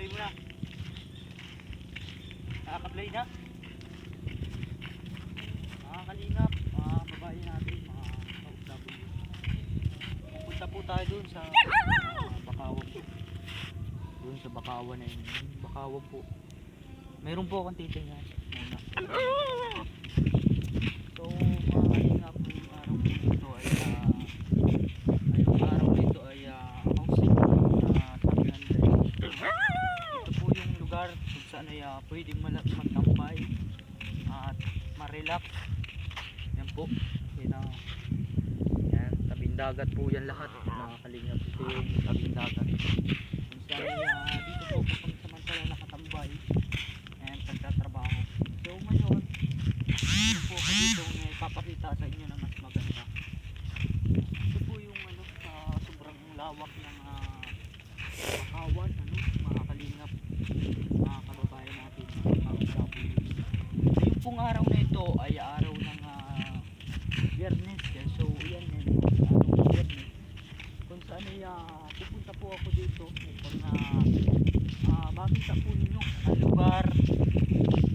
Play mo na. Nakaka-play na. Mga kalingap, mga babae natin, mga OFW. Pupunta po tayo dun sa uh, Bakawan po. Dun sa Bakawan na yun. Bakawan po. Meron po akong titingnan. Muna. So, mga kalingap, yung araw po ito ay ah, ay yung araw na ito ay uh, housing na tabihan ito po yung lugar kung saan ay ah, pwedeng malak magtampay at marelax yan po. Yan ang yan tabing dagat po yan lahat mga kalingap. Ito yung tabing dagat. Kung saan ah, dito po kung samantala nakatambay. And pagtatrabaho. So ngayon dito po ako dito may papakita sa inyo na mas maganda. Ito po yung ano ah, sobrang lawak ng ah, Bakawan, ano, mga kalingap, mga kababayan natin, mga OFW. So, yung pong araw na ito ay araw ng ah, biyernes. eh. So, yan yan, araw ng biyernes. Kung saan ay ah, pupunta po ako dito upang ah, ah, makita po ninyo ang lugar,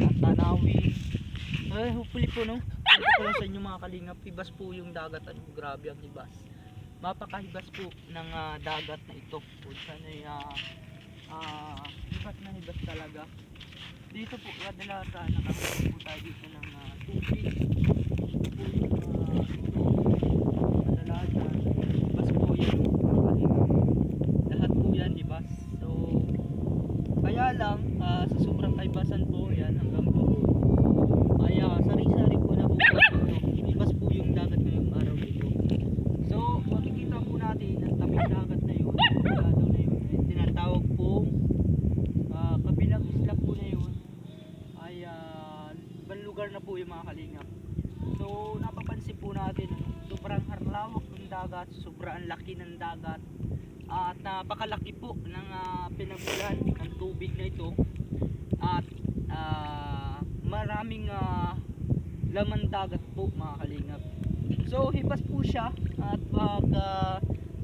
ang tanawin. Eh, hopefully po, no? Po lang sa inyo mga kalingap, hibas po yung dagat, ano, grabe ang hibas mapakahibas po ng ah, dagat na ito kung saan ay ah, ah, hibas na hibas talaga dito po kadalasan nakakita po tayo dito ng ah, tubig Ito po yung ah, tubig kadalasan hibas po yan mga kalingap. lahat po yan hibas so kaya lang ah, sa sobrang kaibasan po yan hanggang po ay ah, sari-sari po na po po ito hibas po yung dagat ngayong araw dito So, makikita po natin ang tabing dagat na yun, dagat na yun, ay tinatawag pong ah, kabilang isla po na yun ay uh, ibang lugar na po yung mga kalingap. So, napapansin po natin, ano, sobrang harlawak ng dagat, sobrang laki ng dagat, at napakalaki po ng uh, pinagulan ng tubig na ito at ah, maraming ah, laman dagat po mga kalingap. So hibas po siya at pag ah,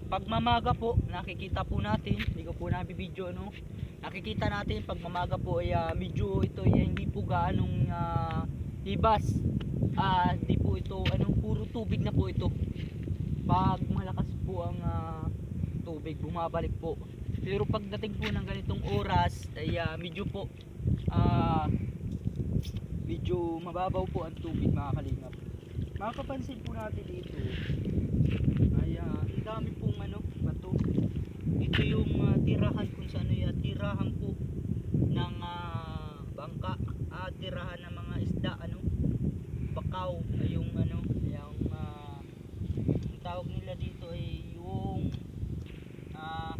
pagmamaga po nakikita po natin, hindi ko po nabibidyo no. Nakikita natin pagmamaga po ay ah, medyo ito ay hindi po gaanong ah, hibas. Ah, hindi po ito ano puro tubig na po ito. Pag malakas po ang ah, tubig bumabalik po. Pero pagdating po ng ganitong oras ay ah, medyo po ah, medyo mababaw po ang tubig mga kalingap. Makapansin po natin dito ay ah, ang dami pong ano bato. Ito yung ah, tirahan kung saan ah, tirahan po ng ah, bangka. Ah, tirahan ng mga isda ano bakaw. ay yung ano yung ah, ang tawag nila dito ay yung ah,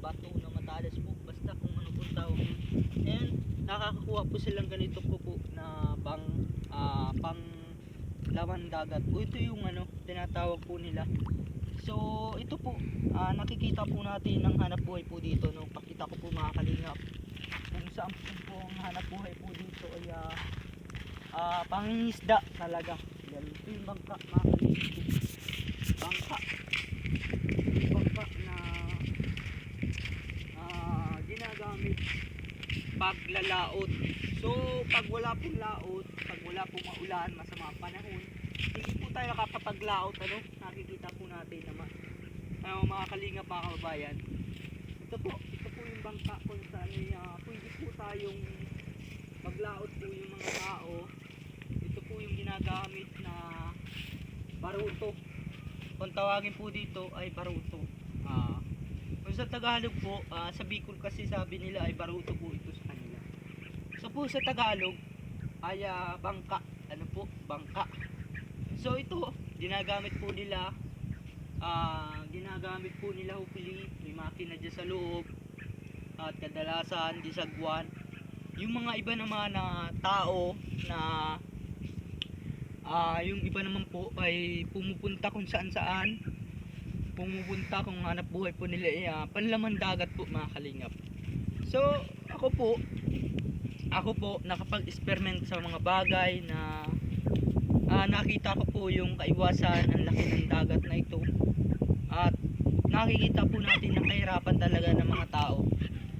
bato na matalas po basta kung ano po tawag yun. And nakakakuha po silang ganito po po na bang ah, pang laman dagat. O ito yung ano, tinatawag po nila. So, ito po, ah, nakikita po natin ang hanap buhay po dito. No? Pakita ko po mga kalingap. Kung saan po, po ang hanap buhay po dito ay ah, ah, pangingisda talaga. Yan, yung bangka mga kalingap. Bangka. Bangka na ah, ginagamit paglalaot. So, pag wala pong laot, pag wala pong maulan, masama panahon, hindi po tayo nakakapaglaot, ano? Nakikita po natin naman. Ano, mga kalingap, mga kababayan. Ito po, ito po yung bangka kung saan uh, pwede po tayong maglaot po yung mga tao. Ito po yung ginagamit na baruto. Kung tawagin po dito ay baruto. Ah, kung sa Tagalog po, ah, sa Bicol kasi sabi nila ay baruto po ito po sa Tagalog ay ah, bangka. Ano po? Bangka. So ito, ginagamit po nila ah, ginagamit po nila hopefully may makina dyan sa loob at kadalasan disagwan yung mga iba naman na tao na ah, yung iba naman po ay pumupunta kung saan saan pumupunta kung hanap buhay po nila ah, panlaman dagat po mga kalingap so ako po ako po nakapag-experiment sa mga bagay na ah, nakita ko po yung kaiwasan ang laki ng dagat na ito at nakikita po natin ang kahirapan talaga ng mga tao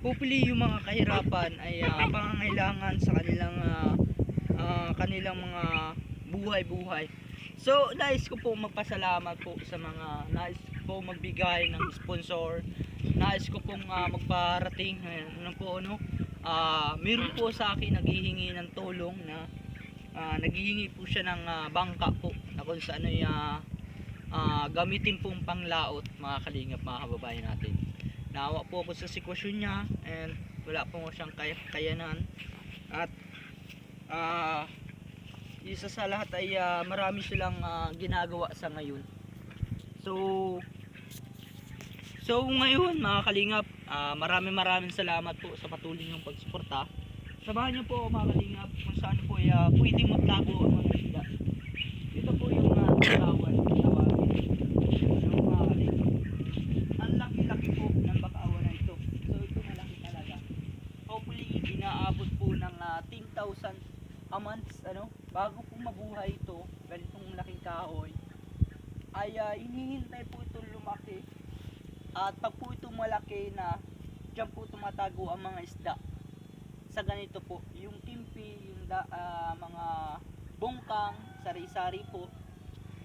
hopefully yung mga kahirapan ay ah, pangangailangan sa kanilang ah, ah, kanilang mga buhay-buhay. So, nais ko po magpasalamat po sa mga nais ko magbigay ng sponsor. Nais ko pong ah, magparating ayan, ano po ano. Ah, meron po sa akin naghihingi ng tulong na ah, naghihingi po siya ng ah, bangka po na kung saan ay ah, ah, gamitin pong panglaot mga kalingap mga kababayan natin. Naawa po ako sa sitwasyon niya and wala po siyang kaya kayanan at ah isa sa lahat ay ah, marami silang ah, ginagawa sa ngayon. So So ngayon mga kalingap, ah, maraming maraming salamat po sa patuloy niyong pagsuporta. Samahan niyo po mga kalingap kung saan po ay ah, pwedeng magtago ang mga isda. Ito po yung uh, bakawan, tawagin. Yung mga kalingap. Ang laki-laki po ng bakawan na ito. So ito malaki talaga. Hopefully inaabot po ng ah, 10,000 a month ano bago po mabuhay ito ganitong laking kahoy ay ah, hinihintay po ito lumaki at pag po ito malaki na dyan po tumatago ang mga isda. Sa ganito po yung timpi yung da, ah, mga bungkang sari-sari po.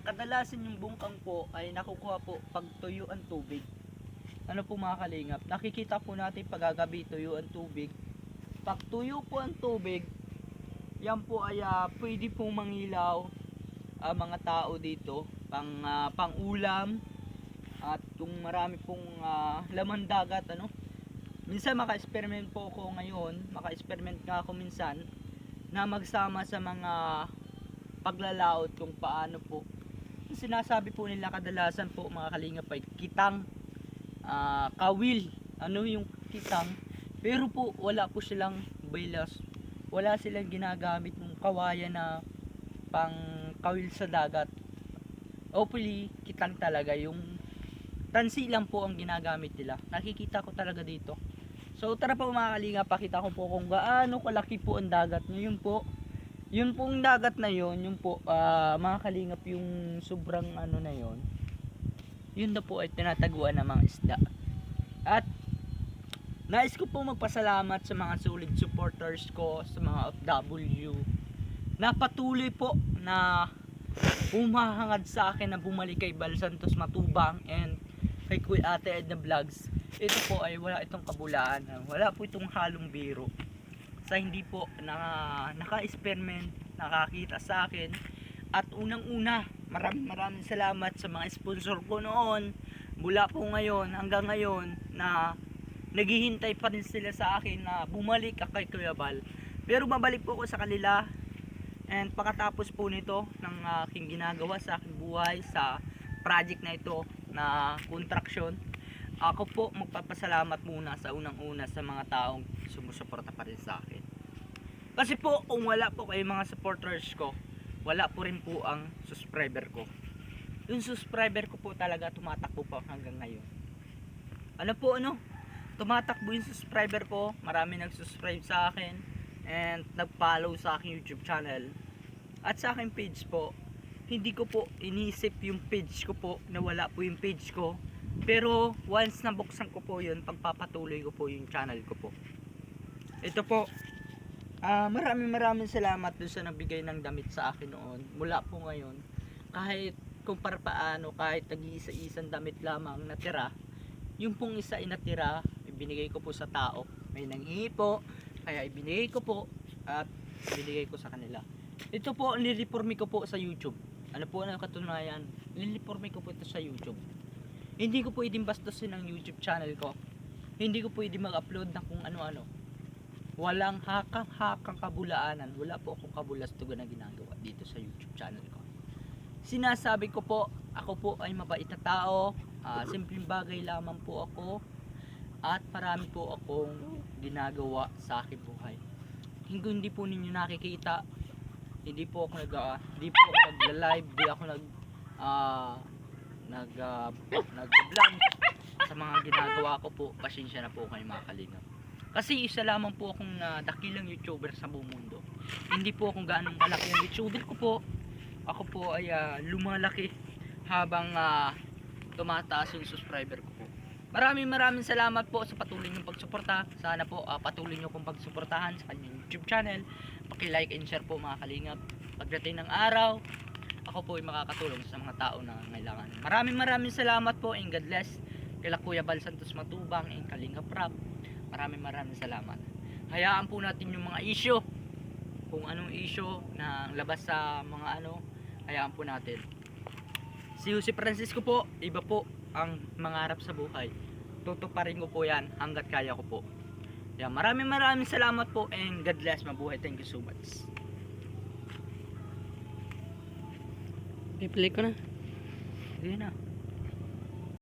Kadalasan yung bungkang po ay nakukuha po pag tuyo ang tubig. Ano po mga kalingap? Nakikita po natin pagagabi tuyo ang tubig. Pag tuyo po ang tubig yan po ay ah, pwede pong mangilaw ang mga tao dito. Pang ah, pang ulam at kung marami pong ah, laman dagat ano minsan maka-experiment po ako ngayon maka-experiment nga ako minsan na magsama sa mga paglalaot kung paano po. Sinasabi po nila kadalasan po mga kalingap ay kitang ah, kawil. Ano yung kitang? Pero po wala po silang bilas. Wala silang ginagamit ng kawayan na pang kawil sa dagat. Hopefully kitang talaga. Yung tansi lang po ang ginagamit nila. Nakikita ko talaga dito so tara po mga kalinga pakita ko po kung gaano kalaki po ang dagat ngayon po yun pong dagat na yun yung po ah, mga kalingap yung sobrang ano na yun yun na po ay tinataguan ng mga isda. At Nais ko po magpasalamat sa mga solid supporters ko, sa mga OFW na patuloy po na humahangad sa akin na bumalik kay Bal Santos Matubang and kay Kuya Ate Edna Vlogs. Ito po ay wala itong kabulaan. Wala po itong halong biro. Sa hindi po na naka-experiment, nakakita sa akin. At unang-una, maraming maraming salamat sa mga sponsor ko noon. Mula po ngayon hanggang ngayon na naghihintay pa rin sila sa akin na bumalik kay Kuya Bal. Pero babalik po ako sa kanila and pagkatapos po nito ng aking ginagawa sa aking buhay sa project na ito na contraction ako po magpapasalamat muna sa unang-una sa mga taong sumusuporta pa rin sa akin. Kasi po kung wala po kayo mga supporters ko, wala po rin po ang subscriber ko. Yung subscriber ko po talaga tumatakbo po hanggang ngayon. Ano po ano? tumatakbo yung subscriber ko. Marami nag-subscribe sa akin and nag-follow sa aking YouTube channel. At sa aking page po, hindi ko po iniisip yung page ko po na wala po yung page ko. Pero once na buksan ko po yun, pagpapatuloy ko po yung channel ko po. Ito po, ah maraming maraming salamat dun sa nagbigay ng damit sa akin noon. Mula po ngayon, kahit kung para paano, kahit nag-iisa-isang damit lamang natira, yung pong isa ay natira, ibinigay ko po sa tao. May nanghihi po, kaya ibinigay ko po at ibinigay ko sa kanila. Ito po, nilipormi ko po sa YouTube. Ano po ang katunayan? Nilipormi ko po ito sa YouTube. Hindi ko pwedeng bastusin ang YouTube channel ko. Hindi ko pwedeng mag-upload ng kung ano-ano. Walang hakang-hakang kabulaanan. Wala po akong kabulastugan na ginagawa dito sa YouTube channel ko. Sinasabi ko po, ako po ay mabait na tao. ah, simpleng bagay lamang po ako at marami po akong ginagawa sa aking buhay. Hindi, hindi po ninyo nakikita, hindi po ako nag ah, hindi po ako nagla-live, hindi ako nag ah nag ah, nag-vlog sa mga ginagawa ko po. Pasensya na po kayo mga kalingap. Kasi isa lamang po akong ah, dakilang YouTuber sa buong mundo. Hindi po akong gaano malaki ang YouTuber ko po. Ako po ay ah, lumalaki habang ah, tumataas yung subscriber ko. Maraming maraming salamat po sa patuloy niyong pagsuporta. Sana po ah, patuloy niyo pong pagsuportahan sa kanyang YouTube channel. Paki-like and share po mga kalingap. Pagdating ng araw, ako po ay makakatulong sa mga tao na kailangan. Maraming maraming salamat po and God bless. Kila Kuya Bal Santos Matubang and Kalingap Rap. Maraming maraming salamat. Hayaan po natin yung mga issue. Kung anong issue na labas sa mga ano, hayaan po natin. Si Jose Francisco po, iba po ang mangarap sa buhay. Tutuparin ko po yan hanggat kaya ko po. Yan, maraming maraming salamat po and God bless. Mabuhay. Thank you so much. Pipili ko na. Hindi na.